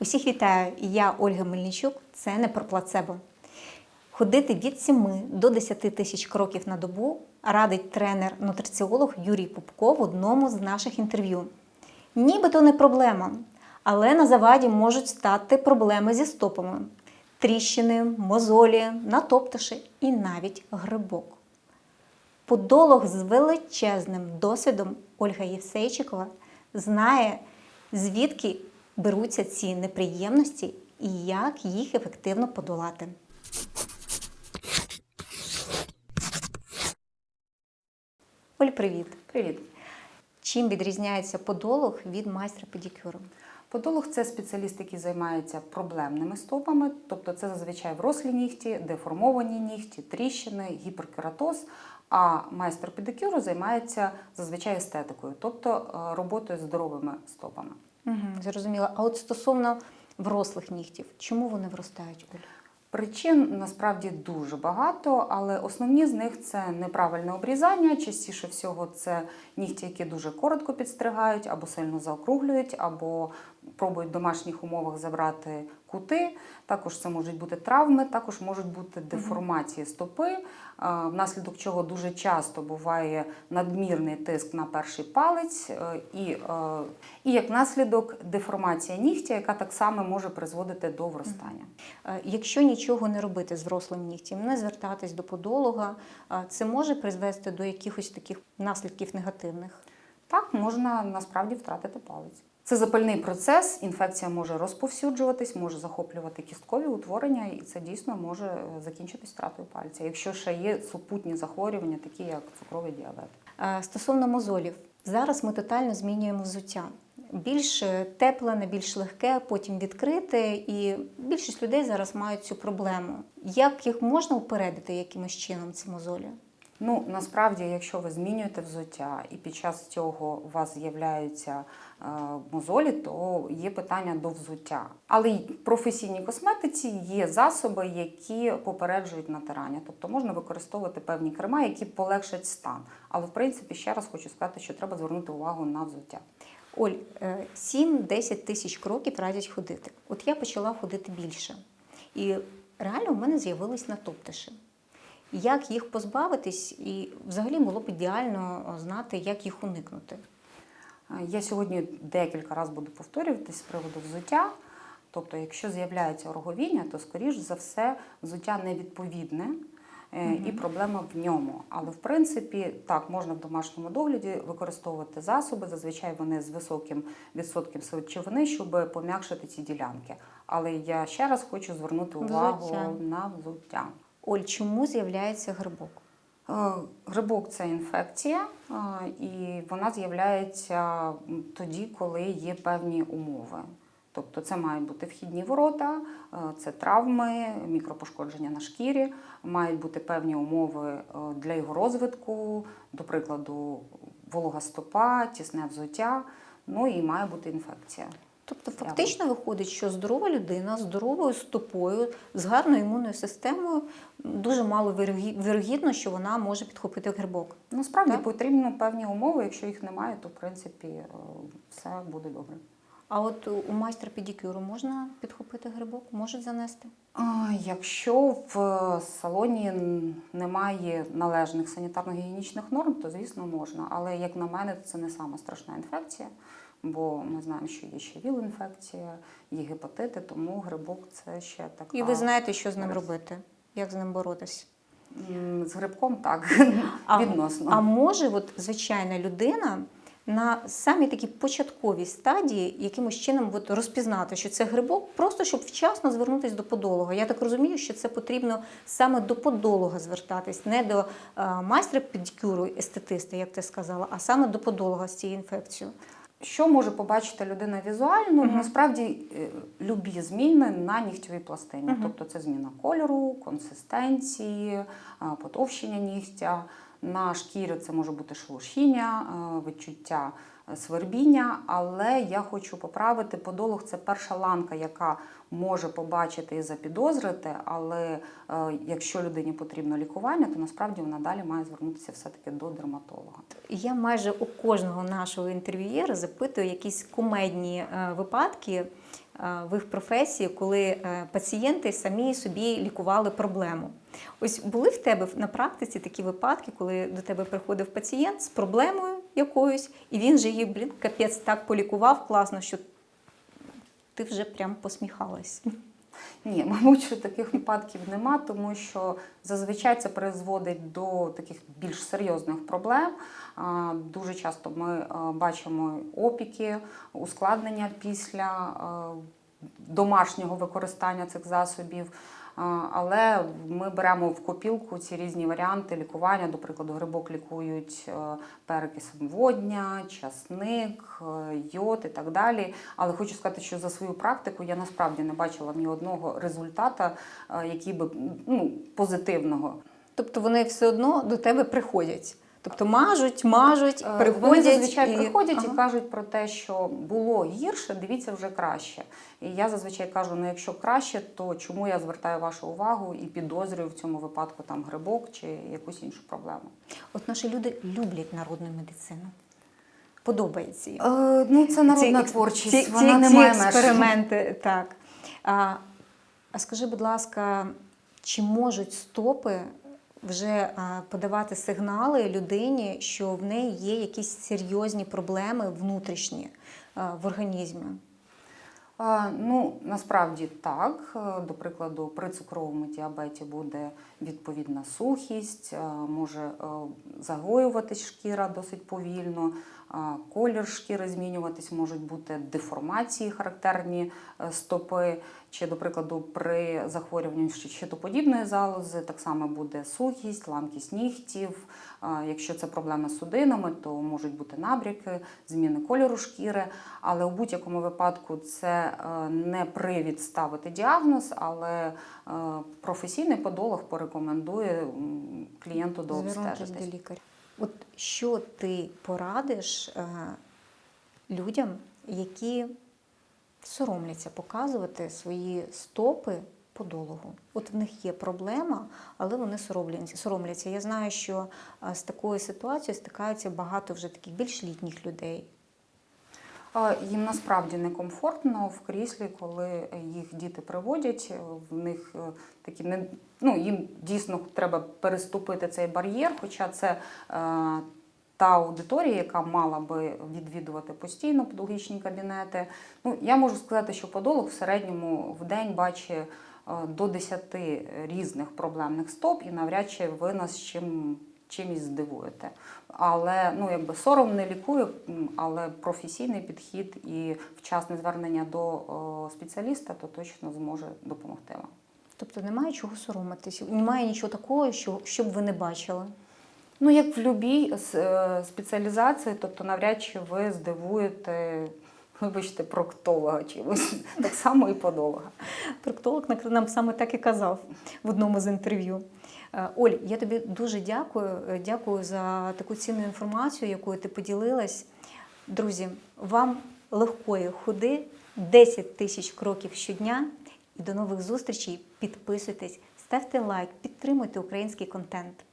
Усіх вітаю! Я Ольга Мельничук. Це не про плацебо. Ходити від 7 до 10 тисяч кроків на добу радить тренер-нутриціолог Юрій Пупко в одному з наших інтерв'ю. Нібито не проблема, але на заваді можуть стати проблеми зі стопами, тріщини, мозолі, натоптиші і навіть грибок. Подолог з величезним досвідом Ольга Євсейчикова знає, звідки беруться ці неприємності і як їх ефективно подолати. Оль, привіт! Привіт. Чим відрізняється подолог від майстра педикюру? Подолог це спеціаліст, який займається проблемними стопами, тобто це зазвичай врослі нігті, деформовані нігті, тріщини, гіперкератоз. А майстер педикюру займається зазвичай естетикою, тобто е, роботою з здоровими стопами. Угу, зрозуміла. А от стосовно врослих нігтів, чому вони вростають? Причин насправді дуже багато, але основні з них це неправильне обрізання. Частіше всього це нігті, які дуже коротко підстригають, або сильно заокруглюють, або пробують в домашніх умовах забрати кути. Також це можуть бути травми, також можуть бути деформації стопи, внаслідок чого дуже часто буває надмірний тиск на перший палець, е, і, е, і як наслідок деформація нігтя, яка так само може призводити до вростання. Е, Якщо нічого не робити з врослим нігтем, не звертатись до подолога, це може призвести до якихось таких наслідків негативних. Так, можна насправді втратити палець. Це запальний процес, інфекція може розповсюджуватись, може захоплювати кісткові утворення, і це дійсно може е, закінчитись втратою пальця. Якщо ще є супутні захворювання, такі як цукровий діабет. Е, Стосовно мозолів, зараз ми тотально змінюємо взуття. Більш е, тепле, не більш легке, потім відкрите, і більшість людей зараз мають цю проблему. Як їх можна упередити якимось чином, ці мозолі? Ну насправді, якщо ви змінюєте взуття і під час цього у вас з'являються е, мозолі, то є питання до взуття. Але в професійній косметиці є засоби, які попереджують натирання. Тобто можна використовувати певні крема, які полегшать стан. Але в принципі ще раз хочу сказати, що треба звернути увагу на взуття. Оль, е, 7-10 тисяч кроків радять ходити. От я почала ходити більше. І реально в мене з'явились натоптиші. Як їх позбавитись, і взагалі було б ідеально е, знати, як їх уникнути. Е, Я сьогодні декілька разів буду повторюватись з приводу взуття. Тобто, якщо з'являється роговіння, то скоріш за все взуття невідповідне е, і проблема в ньому. Але в принципі так можна в домашньому догляді використовувати засоби. Зазвичай вони з високим відсотком сечовини, щоб пом'якшити ці ділянки. Але я ще раз хочу звернути увагу Взуття. на взуття. Оль, чому з'являється грибок? Е, Грибок це інфекція, е, і вона з'являється тоді, коли є певні умови. Тобто це мають бути вхідні ворота, е, це травми, мікропошкодження на шкірі, мають бути певні умови для його розвитку, до прикладу, волога стопа, тісне взуття, ну і має бути інфекція. Тобто, фактично виходить, що здорова людина з здоровою стопою, з гарною імунною системою, дуже мало вірогідно, що вона може підхопити грибок. Насправді Так. потрібно певні умови, якщо їх немає, то в принципі е, все буде добре. А от у майстра педикюру можна підхопити грибок, можуть занести? Якщо в е, салоні немає належних санітарно-гігієнічних норм, то звісно можна. Але як на мене, це не сама страшна інфекція, бо ми знаємо, що є ще ВІЛ-інфекція, є гепатити, тому грибок це ще така. І ви знаєте, що з ним робити, як з ним боротись. З грибком так А, відносно. а може, от звичайна людина на самій такій початковій стадії якимось чином от розпізнати, що це грибок, просто щоб вчасно звернутися до подолога. Я так розумію, що це потрібно саме до подолога звертатись, не до е, майстра педикюру, естетиста, як ти сказала, а саме до подолога з цією інфекцією. Що може побачити людина візуально? Мгм. Насправді е, любі зміни на нігтєвій пластині. Мгм. Тобто це зміна кольору, консистенції, потовщення нігтя. На шкірі це може бути шелушіння, е, відчуття е, свербіння. Але я хочу поправити, подолог це перша ланка, яка може побачити і запідозрити. Але е, якщо людині потрібно лікування, то насправді вона далі має звернутися все-таки до дерматолога. Я майже у кожного нашого інтерв'юєра запитую якісь кумедні е, випадки в їх професії, коли е, пацієнти самі собі лікували проблему. Ось були в тебе на практиці такі випадки, коли до тебе приходив пацієнт з проблемою якоюсь, і він же її, блін, капець так полікував класно, що ти вже прям посміхалась. Ні, мабуть, що таких випадків нема, тому що зазвичай це призводить до таких більш серйозних проблем. Дуже часто ми бачимо опіки, ускладнення після домашнього використання цих засобів. Але ми беремо в копілку ці різні варіанти лікування. До прикладу, грибок лікують е, перекисом водня, часник, е, йод і так далі. Але хочу сказати, що за свою практику я насправді не бачила ні одного результата, е, який би ну, позитивного. Тобто вони все одно до тебе приходять. Тобто мажуть, мажуть, Е, приходять. Вони зазвичай і... приходять і кажуть про те, що було гірше, дивіться вже краще. І я зазвичай кажу: ну якщо краще, то чому я звертаю вашу увагу і підозрюю в цьому випадку там грибок чи якусь іншу проблему? От наші люди люблять народну медицину. Подобається їм. Е, ну це народна Ці- творчість, ці, вона ці, не ці має меж. експерименти, так. А, а скажи, будь ласка, чи можуть стопи вже подавати сигнали людині, що в неї є якісь серйозні проблеми внутрішні в організмі? Ну, насправді так. До прикладу, при цукровому діабеті буде відповідна сухість, може загоюватись шкіра досить повільно, колір шкіри змінюватись, можуть бути деформації характерні е, стопи. Чи, до прикладу, при захворюванні щитоподібної залози так само буде сухість, ламкість нігтів. Якщо це проблеми з судинами, то можуть бути набряки, зміни кольору шкіри. Але у будь-якому випадку це е, не привід ставити діагноз, але е, професійний подолог порекомендує клієнту Звернутися дообстежитись. От що ти порадиш е, людям, які соромляться показувати свої стопи подологу? От в них є проблема, але вони соромляться. соромляться. Я знаю, що е, з такою ситуацією стикаються багато вже таких більш літніх людей. Їм насправді некомфортно в кріслі, коли їх діти приводять. В них е, такі не ну їм дійсно треба переступити цей бар'єр, хоча це е, та аудиторія, яка мала би відвідувати постійно подологічні кабінети. Ну я можу сказати, що подолог в середньому в день бачить е, до 10 різних проблемних стоп, і навряд чи ви нас чим. Чимось здивуєте. Але ну, якби сором не лікує, але професійний підхід і вчасне звернення до спеціаліста то точно зможе допомогти вам. Тобто немає чого соромитись, немає нічого такого, що, що б ви не бачили. Ну, як в будь-якій спеціалізації, тобто навряд чи ви здивуєте, вибачте, проктолога чимось, так само і подолога. Проктолог нам саме так і казав в одному з інтерв'ю. Е, Оль, я тобі дуже дякую. Е, Дякую за таку цінну інформацію, якою ти поділилась. Друзі, вам легкої ходи 10 тисяч кроків щодня. І до нових зустрічей. Підписуйтесь, ставте лайк, підтримуйте український контент.